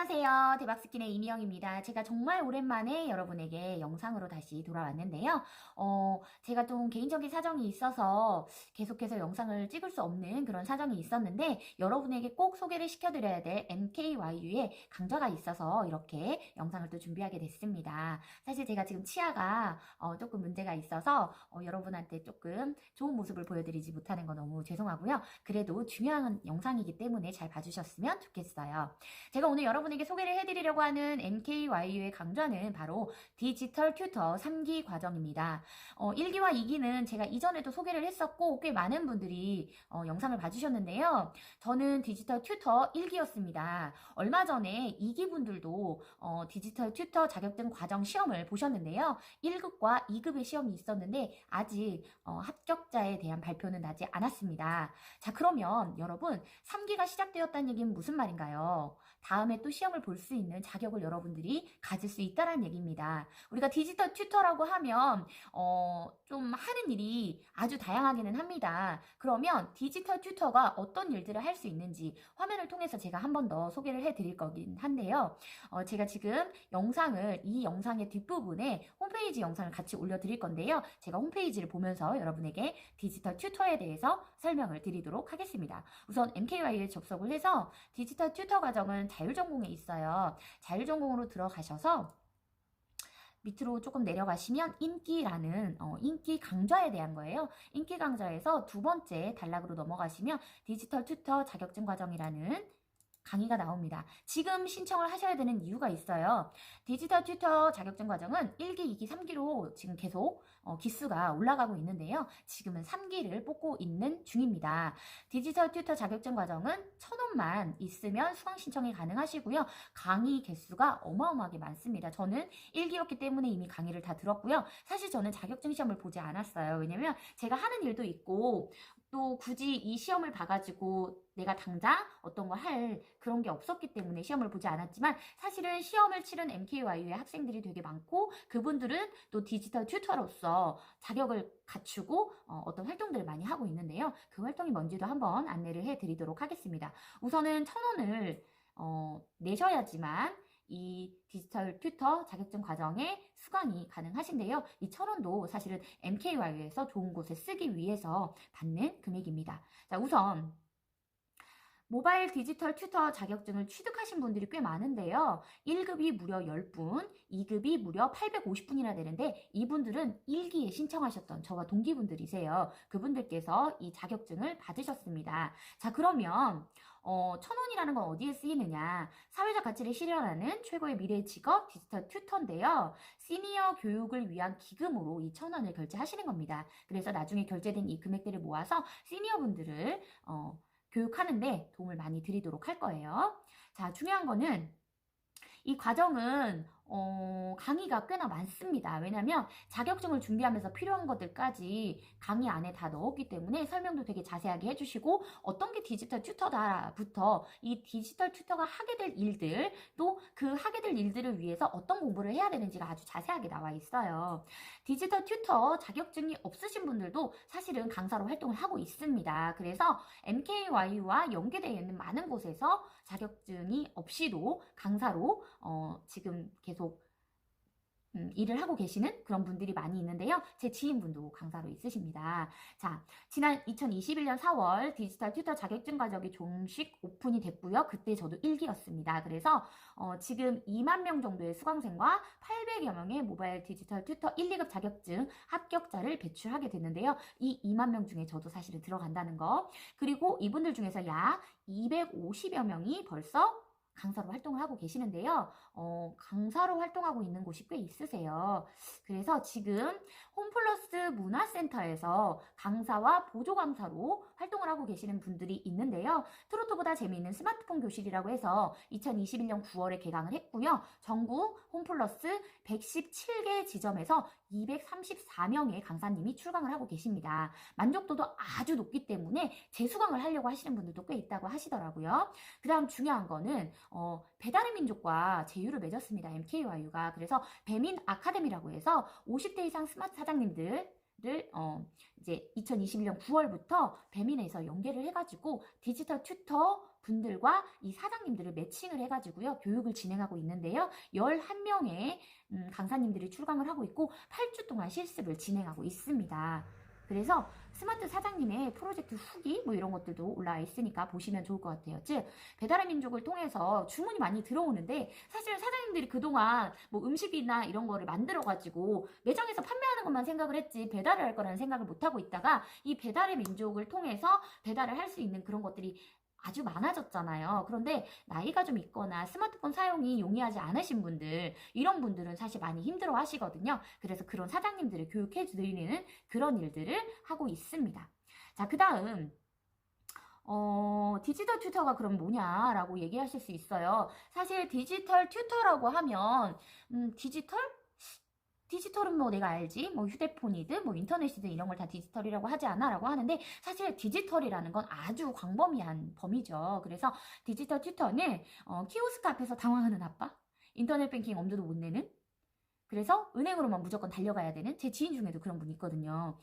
안녕하세요. 대박스킨의 이미영입니다. 제가 정말 오랜만에 여러분에게 영상으로 다시 돌아왔는데요. 어, 제가 좀 개인적인 사정이 있어서 계속해서 영상을 찍을 수 없는 그런 사정이 있었는데 여러분에게 꼭 소개를 시켜드려야 될 MKYU의 강좌가 있어서 이렇게 영상을 또 준비하게 됐습니다. 사실 제가 지금 치아가 어, 조금 문제가 있어서 어, 여러분한테 조금 좋은 모습을 보여드리지 못하는 거 너무 죄송하고요. 그래도 중요한 영상이기 때문에 잘 봐주셨으면 좋겠어요. 제가 오늘 여러분 에게 소개를 해드리려고 하는 MKYU의 강좌는 바로 디지털 튜터 3기 과정입니다. 어, 1기와 2기는 제가 이전에도 소개를 했었고 꽤 많은 분들이 어, 영상을 봐주셨는데요. 저는 디지털 튜터 1기였습니다. 얼마 전에 2기 분들도 어, 디지털 튜터 자격증 과정 시험을 보셨는데요. 1급과 2급의 시험이 있었는데 아직 어, 합격자에 대한 발표는 나지 않았습니다. 자 그러면 여러분 3기가 시작되었다는 얘기는 무슨 말인가요? 다음에 또 시험을 볼 수 있는 자격을 여러분들이 가질 수 있다는 얘기입니다. 우리가 디지털 튜터라고 하면 어, 좀 하는 일이 아주 다양하기는 합니다. 그러면 디지털 튜터가 어떤 일들을 할 수 있는지 화면을 통해서 제가 한 번 더 소개를 해드릴 거긴 한데요. 어, 제가 지금 영상을 이 영상의 뒷부분에 홈페이지 영상을 같이 올려드릴 건데요. 제가 홈페이지를 보면서 여러분에게 디지털 튜터에 대해서 설명을 드리도록 하겠습니다. 우선 MKY에 접속을 해서 디지털 튜터 과정은 자율전공에 있어요. 자율전공으로 들어가셔서 밑으로 조금 내려가시면 인기라는 어, 인기 강좌에 대한 거예요. 인기 강좌에서 두 번째 단락으로 넘어가시면 디지털 튜터 자격증 과정이라는 강의가 나옵니다. 지금 신청을 하셔야 되는 이유가 있어요. 디지털 튜터 자격증 과정은 1기, 2기, 3기로 지금 계속 어, 기수가 올라가고 있는데요. 지금은 3기를 뽑고 있는 중입니다. 디지털 튜터 자격증 과정은 1000원만 있으면 수강 신청이 가능하시고요. 강의 개수가 어마어마하게 많습니다. 저는 1기였기 때문에 이미 강의를 다 들었고요. 사실 저는 자격증 시험을 보지 않았어요. 왜냐면 제가 하는 일도 있고 또 굳이 이 시험을 봐가지고 내가 당장 어떤 걸 할 그런 게 없었기 때문에 시험을 보지 않았지만 사실은 시험을 치른 MKYU의 학생들이 되게 많고 그분들은 또 디지털 튜터로서 자격을 갖추고 어, 떤 활동들을 많이 하고 있는데요. 그 활동이 뭔지도 한번 안내를 해드리도록 하겠습니다. 우선은 천 원을 어, 내셔야지만 이 디지털 튜터 자격증 과정에 수강이 가능하신데요. 이 천원도 사실은 MKY에서 좋은 곳에 쓰기 위해서 받는 금액입니다. 자, 우선 모바일 디지털 튜터 자격증을 취득하신 분들이 꽤 많은데요. 1급이 무려 10분, 2급이 무려 850분이나 되는데 이분들은 1기에 신청하셨던 저와 동기분들이세요. 그분들께서 이 자격증을 받으셨습니다. 자, 그러면 어, 천 원이라는 건 어디에 쓰이느냐? 사회적 가치를 실현하는 최고의 미래 직업 디지털 튜터인데요. 시니어 교육을 위한 기금으로 이 천 원을 결제하시는 겁니다. 그래서 나중에 결제된 이 금액들을 모아서 시니어 분들을 어, 교육하는데 도움을 많이 드리도록 할 거예요. 자, 중요한 거는 이 과정은 어, 강의가 꽤나 많습니다. 왜냐면 자격증을 준비하면서 필요한 것들까지 강의 안에 다 넣었기 때문에 설명도 되게 자세하게 해주시고 어떤 게 디지털 튜터다부터 이 디지털 튜터가 하게 될 일들 또 그 하게 될 일들을 위해서 어떤 공부를 해야 되는지가 아주 자세하게 나와 있어요. 디지털 튜터 자격증이 없으신 분들도 사실은 강사로 활동을 하고 있습니다. 그래서 MKYU와 연계되어 있는 많은 곳에서 자격증이 없이도 강사로 어, 지금 계속 음, 일을 하고 계시는 그런 분들이 많이 있는데요. 제 지인분도 강사로 있으십니다. 자, 지난 2021년 4월 디지털 튜터 자격증 과정이 종식 오픈이 됐고요. 그때 저도 1기였습니다. 그래서 어, 지금 2만 명 정도의 수강생과 800여 명의 모바일 디지털 튜터 1, 2급 자격증 합격자를 배출하게 됐는데요. 이 2만 명 중에 저도 사실은 들어간다는 거. 그리고 이분들 중에서 약 250여 명이 벌써 강사로 활동을 하고 계시는데요. 어, 강사로 활동하고 있는 곳이 꽤 있으세요. 그래서 지금 홈플러스 문화센터에서 강사와 보조 강사로 활동을 하고 계시는 분들이 있는데요. 트로트보다 재미있는 스마트폰 교실이라고 해서 2021년 9월에 개강을 했고요. 전국 홈플러스 117개 지점에서 234명의 강사님이 출강을 하고 계십니다. 만족도도 아주 높기 때문에 재수강을 하려고 하시는 분들도 꽤 있다고 하시더라고요. 그 다음 중요한 거는 어, 배달의 민족과 제휴를 맺었습니다. MKYU가. 그래서 배민 아카데미라고 해서 50대 이상 스마트 사장님들 를 어, 이제 2021년 9월부터 배민에서 연계를 해가지고 디지털 튜터 분들과 이 사장님들을 매칭을 해가지고요. 교육을 진행하고 있는데요. 11명의 음, 강사님들이 출강을 하고 있고 8주 동안 실습을 진행하고 있습니다. 그래서 스마트 사장님의 프로젝트 후기 뭐 이런 것들도 올라와 있으니까 보시면 좋을 것 같아요. 즉 배달의 민족을 통해서 주문이 많이 들어오는데 사실 사장님들이 그동안 뭐 음식이나 이런 거를 만들어 가지고 매장에서 판매하는 것만 생각을 했지 배달을 할 거라는 생각을 못 하고 있다가 이 배달의 민족을 통해서 배달을 할 수 있는 그런 것들이 아주 많아졌잖아요. 그런데 나이가 좀 있거나 스마트폰 사용이 용이하지 않으신 분들, 이런 분들은 사실 많이 힘들어 하시거든요. 그래서 그런 사장님들을 교육해 드리는 그런 일들을 하고 있습니다. 자, 그 다음. 어, 디지털 튜터가 그럼 뭐냐라고 얘기하실 수 있어요. 사실 디지털 튜터라고 하면, 음, 디지털? 디지털은 뭐 내가 알지? 뭐 휴대폰이든 뭐 인터넷이든 이런 걸 다 디지털이라고 하지 않아? 라고 하는데 사실 디지털이라는 건 아주 광범위한 범위죠. 그래서 디지털 튜터는 어, 키오스크 앞에서 당황하는 아빠, 인터넷 뱅킹 엄두도 못 내는 그래서 은행으로만 무조건 달려가야 되는 제 지인 중에도 그런 분이 있거든요.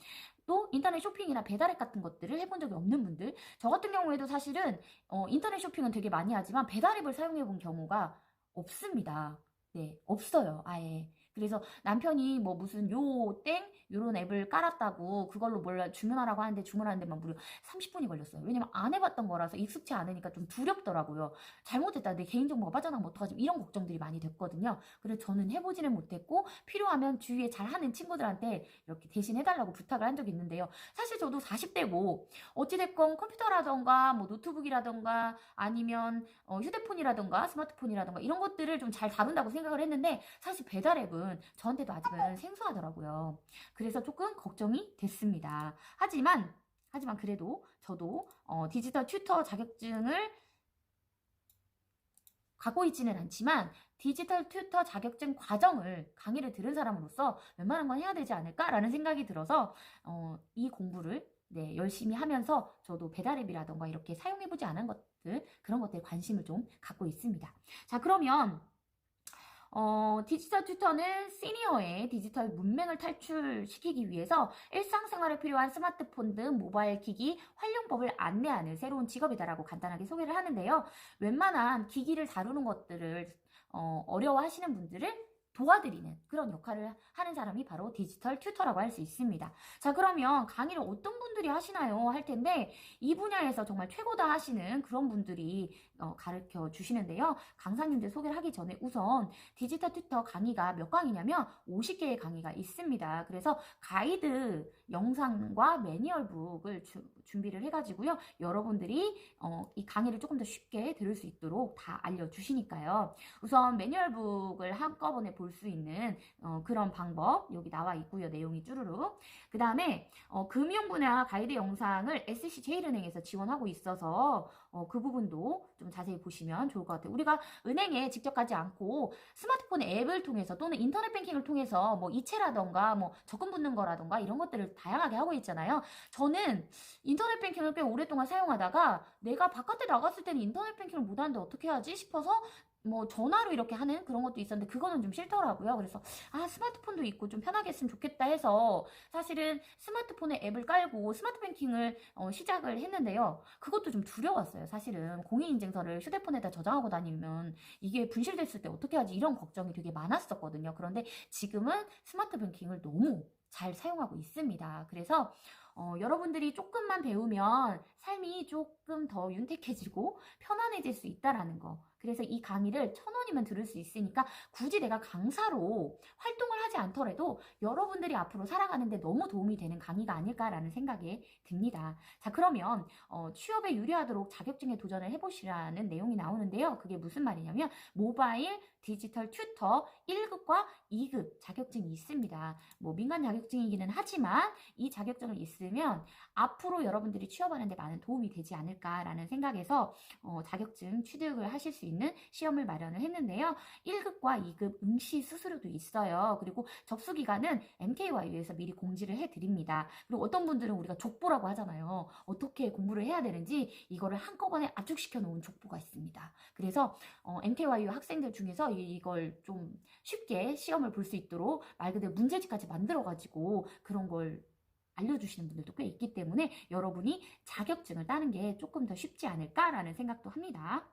또 인터넷 쇼핑이나 배달앱 같은 것들을 해본 적이 없는 분들 저 같은 경우에도 사실은 어, 인터넷 쇼핑은 되게 많이 하지만 배달앱을 사용해 본 경우가 없습니다. 네, 없어요. 아예. 그래서 남편이 뭐 무슨 요 땡 요런 앱을 깔았다고 그걸로 몰라 주문하라고 하는데 주문하는 데만 무려 30분이 걸렸어요. 왜냐면 안 해봤던 거라서 익숙치 않으니까 좀 두렵더라고요. 잘못했다 내 개인정보가 빠져나가면 어떡하지 이런 걱정들이 많이 됐거든요. 그래서 저는 해보지는 못했고 필요하면 주위에 잘하는 친구들한테 이렇게 대신 해달라고 부탁을 한 적이 있는데요. 사실 저도 40대고 어찌됐건 컴퓨터라던가 뭐 노트북이라던가 아니면 어, 휴대폰이라던가 스마트폰이라던가 이런 것들을 좀 잘 다룬다고 생각을 했는데 사실 배달앱은 저한테도 아직은 생소하더라고요. 그래서 조금 걱정이 됐습니다. 하지만 하지만 그래도 저도 어, 디지털 튜터 자격증을 갖고 있지는 않지만 디지털 튜터 자격증 과정을 강의를 들은 사람으로서 웬만한 건 해야 되지 않을까라는 생각이 들어서 어, 이 공부를 네, 열심히 하면서 저도 배달앱이라던가 이렇게 사용해보지 않은 것들 그런 것들에 관심을 좀 갖고 있습니다. 자 그러면 어, 디지털 튜터는 시니어의 디지털 문맹을 탈출시키기 위해서 일상생활에 필요한 스마트폰 등 모바일 기기 활용법을 안내하는 새로운 직업이다라고 간단하게 소개를 하는데요. 웬만한 기기를 다루는 것들을 어, 어려워하시는 분들을 도와드리는 그런 역할을 하는 사람이 바로 디지털 튜터라고 할 수 있습니다. 자, 그러면 강의를 어떤 분들이 하시나요? 할 텐데 이 분야에서 정말 최고다 하시는 그런 분들이 어, 가르쳐 주시는데요. 강사님들 소개를 하기 전에 우선 디지털 튜터 강의가 몇 강이냐면 50개의 강의가 있습니다. 그래서 가이드 영상과 매뉴얼북을 주, 준비를 해가지고요. 여러분들이 어, 이 강의를 조금 더 쉽게 들을 수 있도록 다 알려주시니까요. 우선 매뉴얼북을 한꺼번에 볼 수 있는 어, 그런 방법 여기 나와 있고요. 내용이 쭈루룩. 그 다음에 어, 금융 분야 가이드 영상을 SC제일은행에서 지원하고 있어서 어, 그 부분도 좀 자세히 보시면 좋을 것 같아요. 우리가 은행에 직접 가지 않고 스마트폰 앱을 통해서 또는 인터넷 뱅킹을 통해서 뭐 이체라던가 뭐 적금 붙는 거라던가 이런 것들을 다양하게 하고 있잖아요. 저는 인터넷 뱅킹을 꽤 오랫동안 사용하다가 내가 바깥에 나갔을 때는 인터넷 뱅킹을 못 하는데 어떻게 하지 싶어서 뭐 전화로 이렇게 하는 그런 것도 있었는데 그거는 좀 싫더라고요. 그래서 아 스마트폰도 있고 좀 편하게 했으면 좋겠다 해서 사실은 스마트폰에 앱을 깔고 스마트 뱅킹을 어, 시작을 했는데요. 그것도 좀 두려웠어요. 사실은 공인인증서를 휴대폰에다 저장하고 다니면 이게 분실됐을 때 어떻게 하지 이런 걱정이 되게 많았었거든요. 그런데 지금은 스마트 뱅킹을 너무 잘 사용하고 있습니다. 그래서 어, 여러분들이 조금만 배우면 삶이 조금 더 윤택해지고 편안해질 수 있다라는 거. 그래서 이 강의를 천 원이면 들을 수 있으니까 굳이 내가 강사로 활동을 하지 않더라도 여러분들이 앞으로 살아가는데 너무 도움이 되는 강의가 아닐까라는 생각이 듭니다. 자, 그러면 어, 취업에 유리하도록 자격증에 도전을 해보시라는 내용이 나오는데요. 그게 무슨 말이냐면 모바일 디지털 튜터 1급과 2급 자격증이 있습니다. 뭐 민간 자격증이기는 하지만 이 자격증을 있으면 앞으로 여러분들이 취업하는 데 많은 도움이 되지 않을까라는 생각에서 어, 자격증 취득을 하실 수 있는 시험을 마련을 했는데요. 1급과 2급 응시 수수료도 있어요. 그리고 접수 기간은 MKYU에서 미리 공지를 해드립니다. 그리고 어떤 분들은 우리가 족보라고 하잖아요. 어떻게 공부를 해야 되는지 이거를 한꺼번에 압축시켜 놓은 족보가 있습니다. 그래서 어, MKYU 학생들 중에서 이걸 좀 쉽게 시험을 볼 수 있도록 말 그대로 문제집까지 만들어가지고 그런 걸 알려주시는 분들도 꽤 있기 때문에 여러분이 자격증을 따는 게 조금 더 쉽지 않을까라는 생각도 합니다.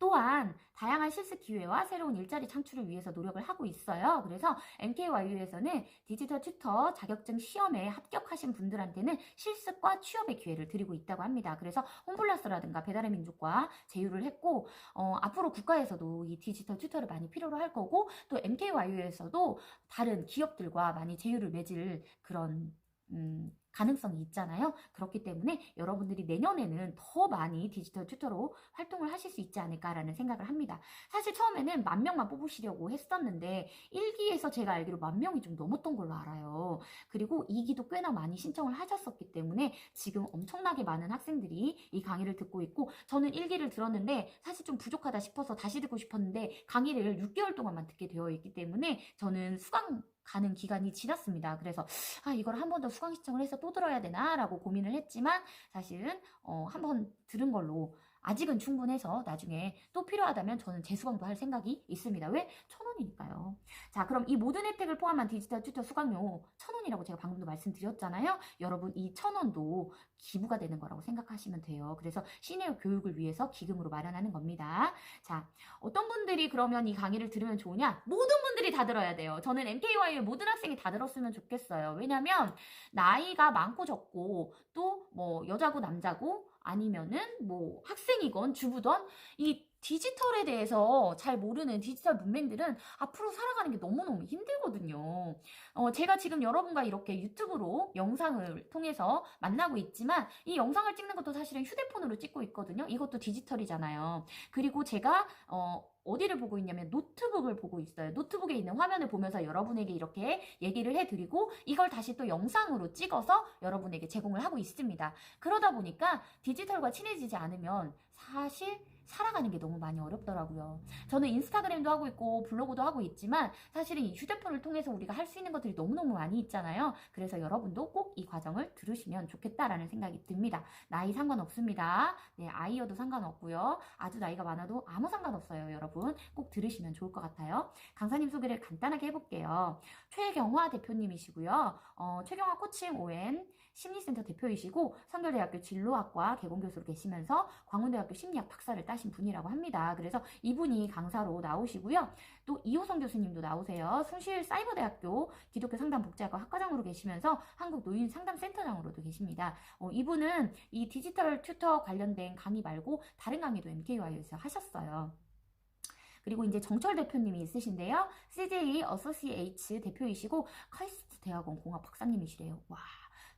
또한 다양한 실습 기회와 새로운 일자리 창출을 위해서 노력을 하고 있어요. 그래서 MKYU에서는 디지털 튜터 자격증 시험에 합격하신 분들한테는 실습과 취업의 기회를 드리고 있다고 합니다. 그래서 홈플러스라든가 배달의 민족과 제휴를 했고 어, 앞으로 국가에서도 이 디지털 튜터를 많이 필요로 할 거고 또 MKYU에서도 다른 기업들과 많이 제휴를 맺을 그런 음, 가능성이 있잖아요. 그렇기 때문에 여러분들이 내년에는 더 많이 디지털 튜터로 활동을 하실 수 있지 않을까라는 생각을 합니다. 사실 처음에는 만 명만 뽑으시려고 했었는데 1기에서 제가 알기로 만 명이 좀 넘었던 걸로 알아요. 그리고 2기도 꽤나 많이 신청을 하셨었기 때문에 지금 엄청나게 많은 학생들이 이 강의를 듣고 있고 저는 1기를 들었는데 사실 좀 부족하다 싶어서 다시 듣고 싶었는데 강의를 6개월 동안만 듣게 되어 있기 때문에 저는 수강 가는 기간이 지났습니다. 그래서 아 이걸 한 번 더 수강 신청을 해서 또 들어야 되나라고 고민을 했지만 사실은 어, 한 번 들은 걸로 아직은 충분해서 나중에 또 필요하다면 저는 재수강도 할 생각이 있습니다. 왜? 천 원이니까요. 자, 그럼 이 모든 혜택을 포함한 디지털 튜터 수강료 천 원이라고 제가 방금도 말씀드렸잖아요. 여러분 이 천 원도 기부가 되는 거라고 생각하시면 돼요. 그래서 시니어 교육을 위해서 기금으로 마련하는 겁니다. 자, 어떤 분들이 그러면 이 강의를 들으면 좋으냐? 모든 분들이 다 들어야 돼요. 저는 MKY의 모든 학생이 다 들었으면 좋겠어요. 왜냐면 나이가 많고 적고 또 뭐 여자고 남자고 아니면은 뭐 학생이건 주부던 이 디지털에 대해서 잘 모르는 디지털 문맹들은 앞으로 살아가는 게 너무너무 힘들거든요. 어, 제가 지금 여러분과 이렇게 유튜브로 영상을 통해서 만나고 있지만 이 영상을 찍는 것도 사실은 휴대폰으로 찍고 있거든요. 이것도 디지털이잖아요. 그리고 제가 어, 어디를 보고 있냐면 노트북을 보고 있어요. 노트북에 있는 화면을 보면서 여러분에게 이렇게 얘기를 해드리고 이걸 다시 또 영상으로 찍어서 여러분에게 제공을 하고 있습니다. 그러다 보니까 디지털과 친해지지 않으면 사실 살아가는 게 너무 많이 어렵더라고요. 저는 인스타그램도 하고 있고 블로그도 하고 있지만 사실은 이 휴대폰을 통해서 우리가 할 수 있는 것들이 너무너무 많이 있잖아요. 그래서 여러분도 꼭 이 과정을 들으시면 좋겠다라는 생각이 듭니다. 나이 상관없습니다. 네, 아이여도 상관없고요. 아주 나이가 많아도 아무 상관없어요, 여러분. 꼭 들으시면 좋을 것 같아요. 강사님 소개를 간단하게 해볼게요. 최경화 대표님이시고요. 어, 최경화 코칭 ON 심리센터 대표이시고 성결대학교 진로학과 개공교수로 계시면서 광운대학교 심리학 박사를 따신 분이라고 합니다. 그래서 이분이 강사로 나오시고요. 또 이호성 교수님도 나오세요. 순실 사이버대학교 기독교 상담 복지학과 학과장으로 계시면서 한국 노인 상담 센터장으로도 계십니다. 어, 이분은 이 디지털 튜터 관련된 강의 말고 다른 강의도 MKY에서 하셨어요. 그리고 이제 정철 대표님이 있으신데요. CJ 어소시에이츠 대표이시고 카이스트 대학원 공학 박사님이시래요. 와.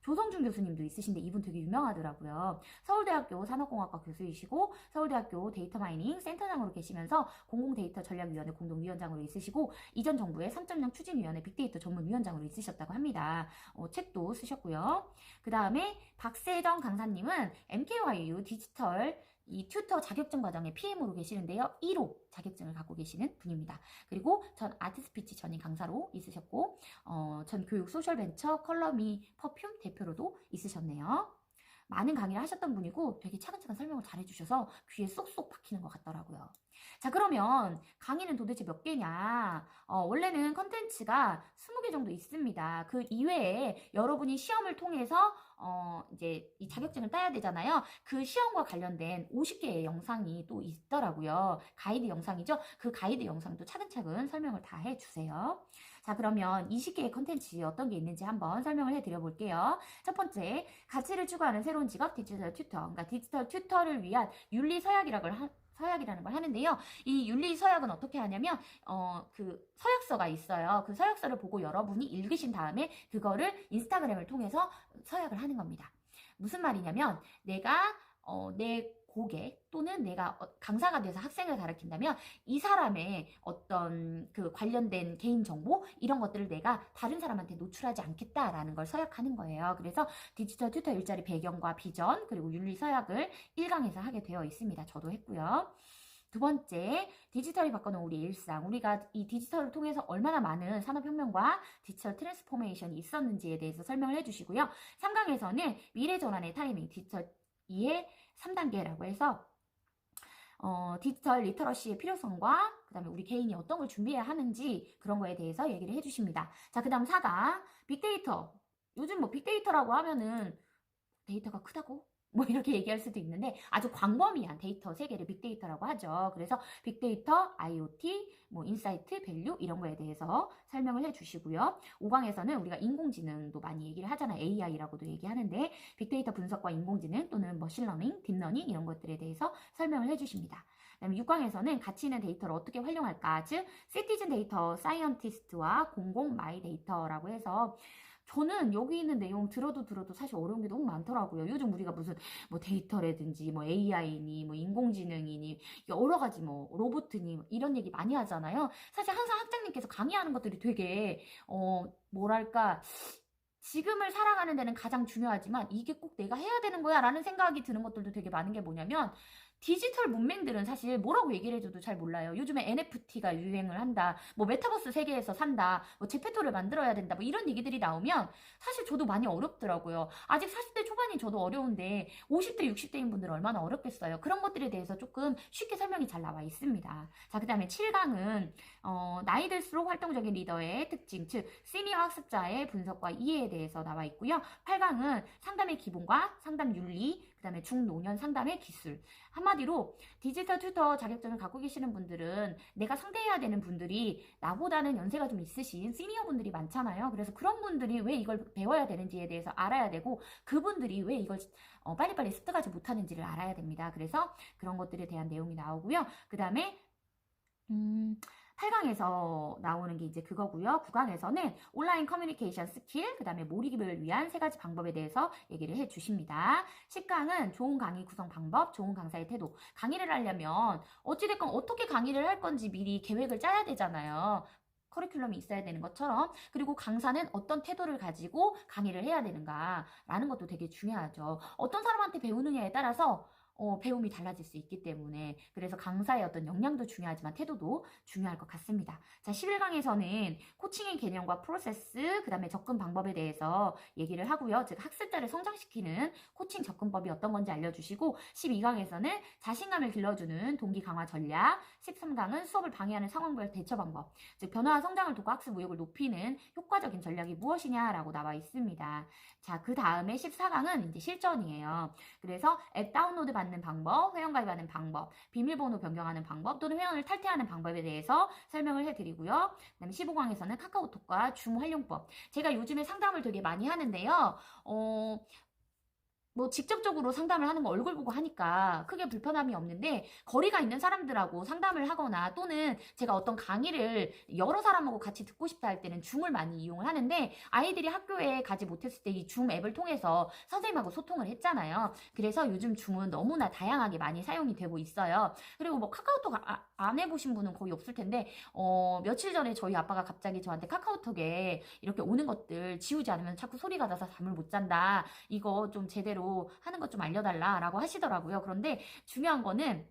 조성준 교수님도 있으신데 이분 되게 유명하더라고요. 서울대학교 산업공학과 교수이시고 서울대학교 데이터 마이닝 센터장으로 계시면서 공공데이터 전략위원회 공동위원장으로 있으시고 이전 정부의 3.0 추진위원회 빅데이터 전문위원장으로 있으셨다고 합니다. 어, 책도 쓰셨고요. 그 다음에 박세정 강사님은 MKYU 디지털 이 튜터 자격증 과정의 PM으로 계시는데요. 1호 자격증을 갖고 계시는 분입니다. 그리고 전 아트스피치 전임 강사로 있으셨고, 어, 전 교육 소셜벤처 컬러미 퍼퓸 대표로도 있으셨네요. 많은 강의를 하셨던 분이고 되게 차근차근 설명을 잘 해주셔서 귀에 쏙쏙 박히는 것 같더라고요. 자, 그러면 강의는 도대체 몇 개냐? 어, 원래는 컨텐츠가 20개 정도 있습니다. 그 이외에 여러분이 시험을 통해서 어, 이제 이 자격증을 따야 되잖아요. 그 시험과 관련된 50개의 영상이 또 있더라고요. 가이드 영상이죠. 그 가이드 영상도 차근차근 설명을 다 해주세요. 자, 그러면 20개의 컨텐츠 어떤 게 있는지 한번 설명을 해드려 볼게요. 첫 번째, 가치를 추구하는 새로운 직업 디지털 튜터. 그러니까 디지털 튜터를 위한 윤리 서약이라고 하, 서약이라는 걸 하는데요. 이 윤리 서약은 어떻게 하냐면 어 그 서약서가 있어요. 그 서약서를 보고 여러분이 읽으신 다음에 그거를 인스타그램을 통해서 서약을 하는 겁니다. 무슨 말이냐면 내가 어 내 고객 또는 내가 어, 강사가 돼서 학생을 가르친다면 이 사람의 어떤 그 관련된 개인 정보 이런 것들을 내가 다른 사람한테 노출하지 않겠다라는 걸 서약하는 거예요. 그래서 디지털 튜터 일자리 배경과 비전 그리고 윤리 서약을 1강에서 하게 되어 있습니다. 저도 했고요. 두 번째, 디지털이 바꿔놓은 우리 일상. 우리가 이 디지털을 통해서 얼마나 많은 산업혁명과 디지털 트랜스포메이션이 있었는지에 대해서 설명을 해주시고요. 3강에서는 미래 전환의 타이밍, 디지털 2의 3단계라고 해서 어, 디지털 리터러시의 필요성과 그 다음에 우리 개인이 어떤 걸 준비해야 하는지 그런 거에 대해서 얘기를 해주십니다. 자, 그 다음 4강 빅데이터 요즘 뭐 빅데이터라고 하면은 데이터가 크다고? 뭐 이렇게 얘기할 수도 있는데 아주 광범위한 데이터 세계를 빅데이터라고 하죠. 그래서 빅데이터, IoT, 뭐 인사이트, 밸류 이런 거에 대해서 설명을 해 주시고요. 5강에서는 우리가 인공지능도 많이 얘기를 하잖아요. AI라고도 얘기하는데 빅데이터 분석과 인공지능 또는 머신러닝, 딥러닝 이런 것들에 대해서 설명을 해 주십니다. 그다음에 6강에서는 가치 있는 데이터를 어떻게 활용할까? 즉, 시티즌 데이터 사이언티스트와 공공 마이 데이터라고 해서 저는 여기 있는 내용 들어도 들어도 사실 어려운 게 너무 많더라고요. 요즘 우리가 무슨 뭐 데이터라든지 뭐 AI니 뭐 인공지능이니 여러 가지 뭐 로봇니 뭐 이런 얘기 많이 하잖아요. 사실 항상 학장님께서 강의하는 것들이 되게 어 뭐랄까 지금을 살아가는 데는 가장 중요하지만 이게 꼭 내가 해야 되는 거야 라는 생각이 드는 것들도 되게 많은 게 뭐냐면 디지털 문맹들은 사실 뭐라고 얘기를 해줘도 잘 몰라요. 요즘에 NFT가 유행을 한다. 뭐 메타버스 세계에서 산다. 뭐 제페토를 만들어야 된다. 뭐 이런 얘기들이 나오면 사실 저도 많이 어렵더라고요. 아직 40대 초반인 저도 어려운데 50대, 60대인 분들은 얼마나 어렵겠어요. 그런 것들에 대해서 조금 쉽게 설명이 잘 나와 있습니다. 자, 그 다음에 7강은 어, 나이 들수록 활동적인 리더의 특징, 즉 시니어 학습자의 분석과 이해에 대해서 나와 있고요. 8강은 상담의 기본과 상담 윤리, 그 다음에 중노년 상담의 기술. 한마디로 디지털 튜터 자격증을 갖고 계시는 분들은 내가 상대해야 되는 분들이 나보다는 연세가 좀 있으신 시니어 분들이 많잖아요. 그래서 그런 분들이 왜 이걸 배워야 되는지에 대해서 알아야 되고 그분들이 왜 이걸 어, 빨리빨리 습득하지 못하는지를 알아야 됩니다. 그래서 그런 것들에 대한 내용이 나오고요. 그 다음에 음, 8강에서 나오는 게 이제 그거고요. 9강에서는 온라인 커뮤니케이션 스킬, 그 다음에 몰입을 위한 세 가지 방법에 대해서 얘기를 해 주십니다. 10강은 좋은 강의 구성 방법, 좋은 강사의 태도. 강의를 하려면 어찌됐건 어떻게 강의를 할 건지 미리 계획을 짜야 되잖아요. 커리큘럼이 있어야 되는 것처럼 그리고 강사는 어떤 태도를 가지고 강의를 해야 되는가라는 것도 되게 중요하죠. 어떤 사람한테 배우느냐에 따라서 어, 배움이 달라질 수 있기 때문에 그래서 강사의 어떤 역량도 중요하지만 태도도 중요할 것 같습니다. 자, 11강에서는 코칭의 개념과 프로세스, 그 다음에 접근 방법에 대해서 얘기를 하고요. 즉 학습자를 성장시키는 코칭 접근법이 어떤 건지 알려주시고 12강에서는 자신감을 길러주는 동기 강화 전략, 13강은 수업을 방해하는 상황별 대처 방법, 즉 변화와 성장을 돕고 학습 의욕을 높이는 효과적인 전략이 무엇이냐라고 나와 있습니다. 자, 그 다음에 14강은 이제 실전이에요. 그래서 앱 다운로드 받는 방법, 회원 가입하는 방법, 비밀번호 변경하는 방법 또는 회원을 탈퇴하는 방법에 대해서 설명을 해드리고요. 그 다음에 15강에서는 카카오톡과 줌 활용법. 제가 요즘에 상담을 되게 많이 하는데요. 어, 뭐 직접적으로 상담을 하는 거 얼굴 보고 하니까 크게 불편함이 없는데 거리가 있는 사람들하고 상담을 하거나 또는 제가 어떤 강의를 여러 사람하고 같이 듣고 싶다 할 때는 줌을 많이 이용을 하는데 아이들이 학교에 가지 못했을 때 이 줌 앱을 통해서 선생님하고 소통을 했잖아요. 그래서 요즘 줌은 너무나 다양하게 많이 사용이 되고 있어요. 그리고 뭐 카카오톡 아, 안 해보신 분은 거의 없을 텐데 어, 며칠 전에 저희 아빠가 갑자기 저한테 카카오톡에 이렇게 오는 것들 지우지 않으면 자꾸 소리가 나서 잠을 못 잔다. 이거 좀 제대로 제 하는 것 좀 알려달라라고 하시더라고요. 그런데 중요한 거는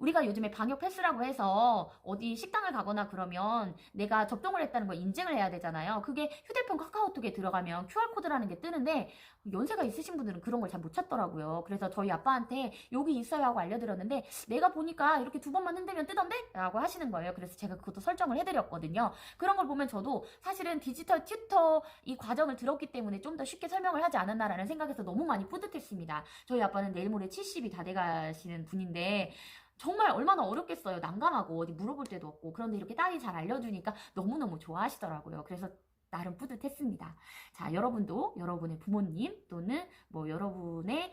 우리가 요즘에 방역 패스라고 해서 어디 식당을 가거나 그러면 내가 접종을 했다는 걸 인증을 해야 되잖아요. 그게 휴대폰 카카오톡에 들어가면 QR코드라는 게 뜨는데 연세가 있으신 분들은 그런 걸 잘 못 찾더라고요. 그래서 저희 아빠한테 여기 있어요 하고 알려드렸는데 내가 보니까 이렇게 두 번만 흔들면 뜨던데? 라고 하시는 거예요. 그래서 제가 그것도 설정을 해드렸거든요. 그런 걸 보면 저도 사실은 디지털 튜터 이 과정을 들었기 때문에 좀 더 쉽게 설명을 하지 않았나라는 생각에서 너무 많이 뿌듯했습니다. 저희 아빠는 내일 모레 70이 다 돼가시는 분인데 정말 얼마나 어렵겠어요. 난감하고 어디 물어볼 데도 없고. 그런데 이렇게 딸이 잘 알려주니까 너무너무 좋아하시더라고요. 그래서 나름 뿌듯했습니다. 자, 여러분도 여러분의 부모님 또는 뭐 여러분의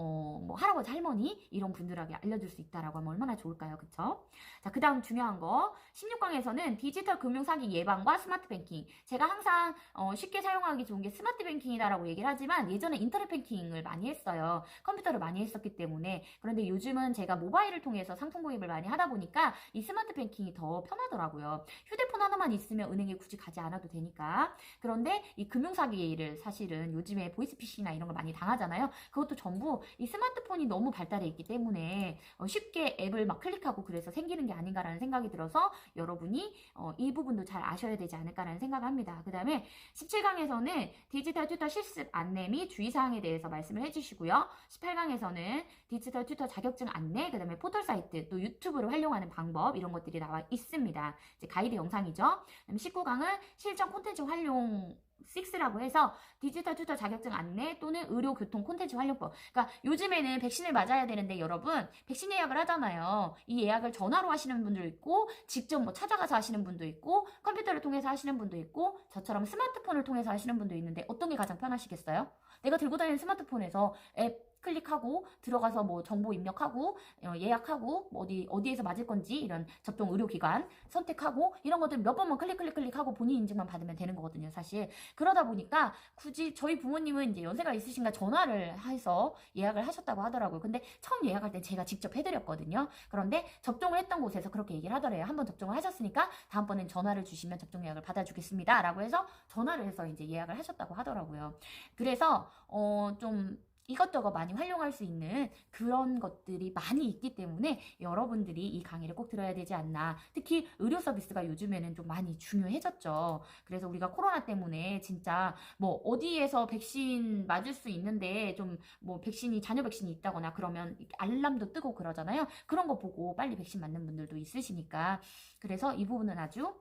어, 뭐 할아버지, 할머니 이런 분들에게 알려줄 수 있다라고 하면 얼마나 좋을까요? 그쵸? 자, 그 다음 중요한 거 16강에서는 디지털 금융 사기 예방과 스마트 뱅킹 제가 항상 어, 쉽게 사용하기 좋은 게 스마트 뱅킹이다라고 얘기를 하지만 예전에 인터넷 뱅킹을 많이 했어요. 컴퓨터를 많이 했었기 때문에 그런데 요즘은 제가 모바일을 통해서 상품 구입을 많이 하다 보니까 이 스마트 뱅킹이 더 편하더라고요. 휴대폰 하나만 있으면 은행에 굳이 가지 않아도 되니까 그런데 이 금융 사기를 사실은 요즘에 보이스피싱이나 이런 걸 많이 당하잖아요. 그것도 전부 이 스마트폰이 너무 발달해 있기 때문에 어, 쉽게 앱을 막 클릭하고 그래서 생기는 게 아닌가라는 생각이 들어서 여러분이 어, 이 부분도 잘 아셔야 되지 않을까라는 생각을 합니다. 그 다음에 17강에서는 디지털 튜터 실습 안내 및 주의사항에 대해서 말씀을 해주시고요. 18강에서는 디지털 튜터 자격증 안내, 그 다음에 포털 사이트, 또 유튜브를 활용하는 방법 이런 것들이 나와 있습니다. 이제 가이드 영상이죠. 19강은 실전 콘텐츠 활용 6라고 해서 디지털 튜터 자격증 안내 또는 의료 교통 콘텐츠 활용법. 그러니까 요즘에는 백신을 맞아야 되는데 여러분 백신 예약을 하잖아요. 이 예약을 전화로 하시는 분도 있고 직접 뭐 찾아가서 하시는 분도 있고 컴퓨터를 통해서 하시는 분도 있고 저처럼 스마트폰을 통해서 하시는 분도 있는데 어떤 게 가장 편하시겠어요? 내가 들고 다니는 스마트폰에서 앱 클릭하고 들어가서 뭐 정보 입력하고 어, 예약하고 뭐 어디 어디에서 맞을 건지 이런 접종 의료기관 선택하고 이런 것들 몇 번만 클릭 클릭 클릭하고 본인 인증만 받으면 되는 거거든요 사실. 그러다 보니까 굳이 저희 부모님은 이제 연세가 있으신가 전화를 해서 예약을 하셨다고 하더라고요. 근데 처음 예약할 때 제가 직접 해드렸거든요. 그런데 접종을 했던 곳에서 그렇게 얘기를 하더래요 한번 접종을 하셨으니까 다음번엔 전화를 주시면 접종 예약을 받아주겠습니다. 라고 해서 전화를 해서 이제 예약을 하셨다고 하더라고요. 그래서 어좀 이것저것 많이 활용할 수 있는 그런 것들이 많이 있기 때문에 여러분들이 이 강의를 꼭 들어야 되지 않나. 특히 의료 서비스가 요즘에는 좀 많이 중요해졌죠. 그래서 우리가 코로나 때문에 진짜 뭐 어디에서 백신 맞을 수 있는데 좀 뭐 백신이 잔여 백신이 있다거나 그러면 알람도 뜨고 그러잖아요. 그런 거 보고 빨리 백신 맞는 분들도 있으시니까 그래서 이 부분은 아주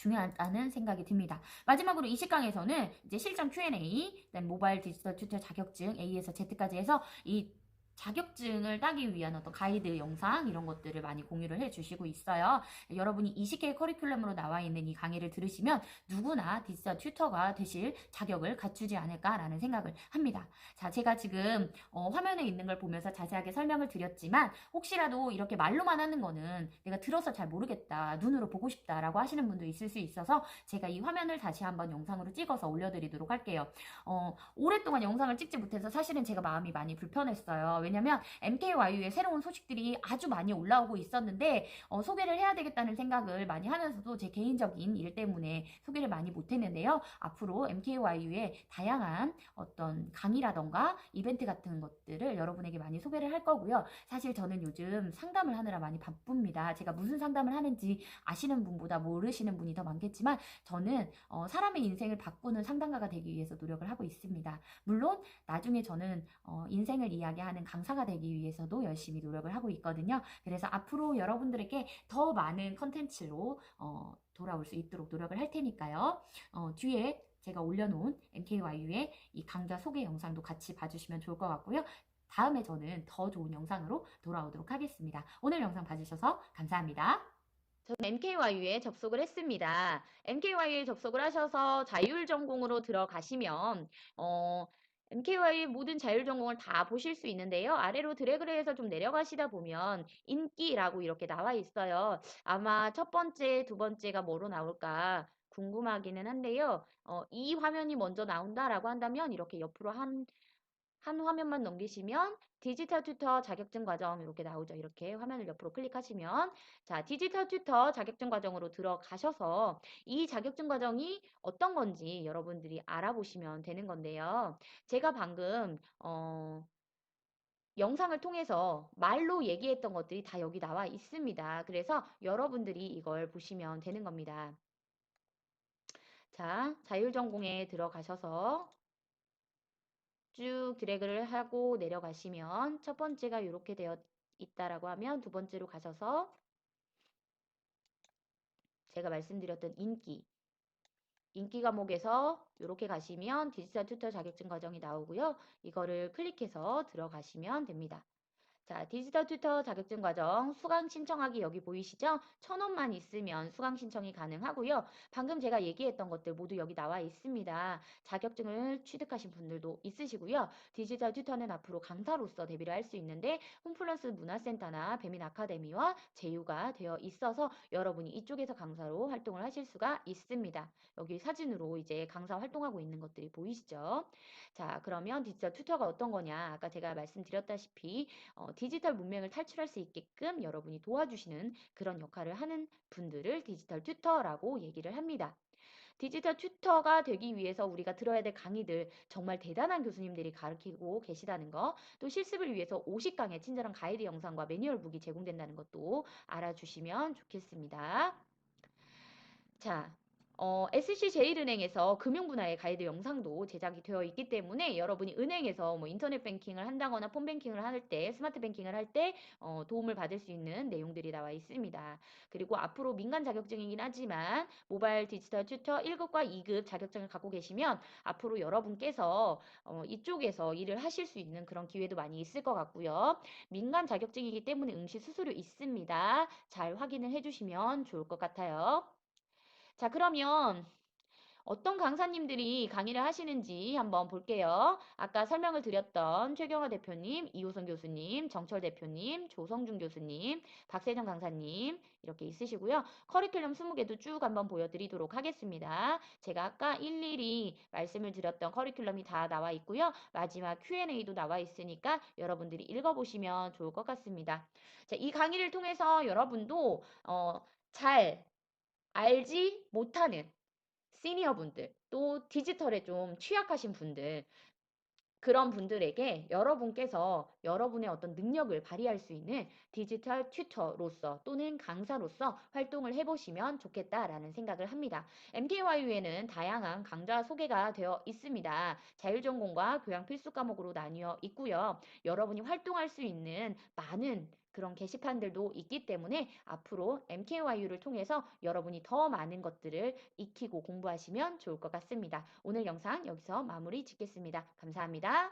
중요하다는 생각이 듭니다. 마지막으로 이 시강에서는 이제 실전 Q&A, 모바일 디지털 튜터 자격증 A에서 Z까지 해서 이 자격증을 따기 위한 어떤 가이드 영상 이런 것들을 많이 공유를 해주시고 있어요. 여러분이 20개 커리큘럼으로 나와 있는 이 강의를 들으시면 누구나 디지털 튜터가 되실 자격을 갖추지 않을까라는 생각을 합니다. 자, 제가 지금 어, 화면에 있는 걸 보면서 자세하게 설명을 드렸지만 혹시라도 이렇게 말로만 하는 거는 내가 들어서 잘 모르겠다, 눈으로 보고 싶다라고 하시는 분도 있을 수 있어서 제가 이 화면을 다시 한번 영상으로 찍어서 올려드리도록 할게요. 어, 오랫동안 영상을 찍지 못해서 사실은 제가 마음이 많이 불편했어요. 왜냐면 MKYU의 새로운 소식들이 아주 많이 올라오고 있었는데 어, 소개를 해야 되겠다는 생각을 많이 하면서도 제 개인적인 일 때문에 소개를 많이 못했는데요. 앞으로 MKYU의 다양한 어떤 강의라던가 이벤트 같은 것들을 여러분에게 많이 소개를 할 거고요. 사실 저는 요즘 상담을 하느라 많이 바쁩니다. 제가 무슨 상담을 하는지 아시는 분보다 모르시는 분이 더 많겠지만 저는 어, 사람의 인생을 바꾸는 상담가가 되기 위해서 노력을 하고 있습니다. 물론 나중에 저는 어, 인생을 이야기하는 강 강사가 되기 위해서도 열심히 노력을 하고 있거든요. 그래서 앞으로 여러분들에게 더 많은 컨텐츠로 어, 돌아올 수 있도록 노력을 할 테니까요. 어, 뒤에 제가 올려놓은 MKYU의 이 강좌 소개 영상도 같이 봐주시면 좋을 것 같고요. 다음에 저는 더 좋은 영상으로 돌아오도록 하겠습니다. 오늘 영상 봐주셔서 감사합니다. 저는 MKYU에 접속을 했습니다. MKYU에 접속을 하셔서 자율 전공으로 들어가시면 어, MKY 모든 자율 전공을 다 보실 수 있는데요. 아래로 드래그를 해서 좀 내려가시다 보면 인기라고 이렇게 나와 있어요. 아마 첫 번째, 두 번째가 뭐로 나올까 궁금하기는 한데요. 어, 이 화면이 먼저 나온다라고 한다면 이렇게 옆으로 한, 한 화면만 넘기시면 디지털 튜터 자격증 과정 이렇게 나오죠. 이렇게 화면을 옆으로 클릭하시면 자 디지털 튜터 자격증 과정으로 들어가셔서 이 자격증 과정이 어떤 건지 여러분들이 알아보시면 되는 건데요. 제가 방금 어, 영상을 통해서 말로 얘기했던 것들이 다 여기 나와 있습니다. 그래서 여러분들이 이걸 보시면 되는 겁니다. 자, 자율전공에 들어가셔서 쭉 드래그를 하고 내려가시면 첫 번째가 이렇게 되어 있다라고 하면 두 번째로 가셔서 제가 말씀드렸던 인기 인기 과목에서 이렇게 가시면 디지털 튜터 자격증 과정이 나오고요. 이거를 클릭해서 들어가시면 됩니다. 자, 디지털 튜터 자격증 과정 수강 신청하기 여기 보이시죠? 천 원만 있으면 수강 신청이 가능하고요. 방금 제가 얘기했던 것들 모두 여기 나와 있습니다. 자격증을 취득하신 분들도 있으시고요. 디지털 튜터는 앞으로 강사로서 데뷔를 할 수 있는데 홈플러스 문화센터나 배민 아카데미와 제휴가 되어 있어서 여러분이 이쪽에서 강사로 활동을 하실 수가 있습니다. 여기 사진으로 이제 강사 활동하고 있는 것들이 보이시죠? 자, 그러면 디지털 튜터가 어떤 거냐? 아까 제가 말씀드렸다시피 어, 디지털 문명을 탈출할 수 있게끔 여러분이 도와주시는 그런 역할을 하는 분들을 디지털 튜터라고 얘기를 합니다. 디지털 튜터가 되기 위해서 우리가 들어야 될 강의들 정말 대단한 교수님들이 가르치고 계시다는 거, 또 실습을 위해서 50강의 친절한 가이드 영상과 매뉴얼 북이 제공된다는 것도 알아주시면 좋겠습니다. 자, 어, SC제일은행에서 금융분야의 가이드 영상도 제작이 되어 있기 때문에 여러분이 은행에서 뭐 인터넷 뱅킹을 한다거나 폰 뱅킹을 할 때, 스마트 뱅킹을 할때 어, 도움을 받을 수 있는 내용들이 나와 있습니다. 그리고 앞으로 민간 자격증이긴 하지만 모바일 디지털 튜터 1급과 2급 자격증을 갖고 계시면 앞으로 여러분께서 어, 이쪽에서 일을 하실 수 있는 그런 기회도 많이 있을 것 같고요. 민간 자격증이기 때문에 응시 수수료 있습니다. 잘 확인을 해주시면 좋을 것 같아요. 자, 그러면 어떤 강사님들이 강의를 하시는지 한번 볼게요. 아까 설명을 드렸던 최경화 대표님, 이호선 교수님, 정철 대표님, 조성준 교수님, 박세정 강사님 이렇게 있으시고요. 커리큘럼 20개도 쭉 한번 보여드리도록 하겠습니다. 제가 아까 일일이 말씀을 드렸던 커리큘럼이 다 나와 있고요. 마지막 Q&A도 나와 있으니까 여러분들이 읽어보시면 좋을 것 같습니다. 자, 이 강의를 통해서 여러분도 어, 잘 알지 못하는 시니어 분들, 또 디지털에 좀 취약하신 분들, 그런 분들에게 여러분께서 여러분의 어떤 능력을 발휘할 수 있는 디지털 튜터로서 또는 강사로서 활동을 해보시면 좋겠다라는 생각을 합니다. MTYU에는 다양한 강좌 소개가 되어 있습니다. 자율전공과 교양 필수 과목으로 나뉘어 있고요. 여러분이 활동할 수 있는 많은 그런 게시판들도 있기 때문에 앞으로 MKYU를 통해서 여러분이 더 많은 것들을 익히고 공부하시면 좋을 것 같습니다. 오늘 영상 여기서 마무리 짓겠습니다. 감사합니다.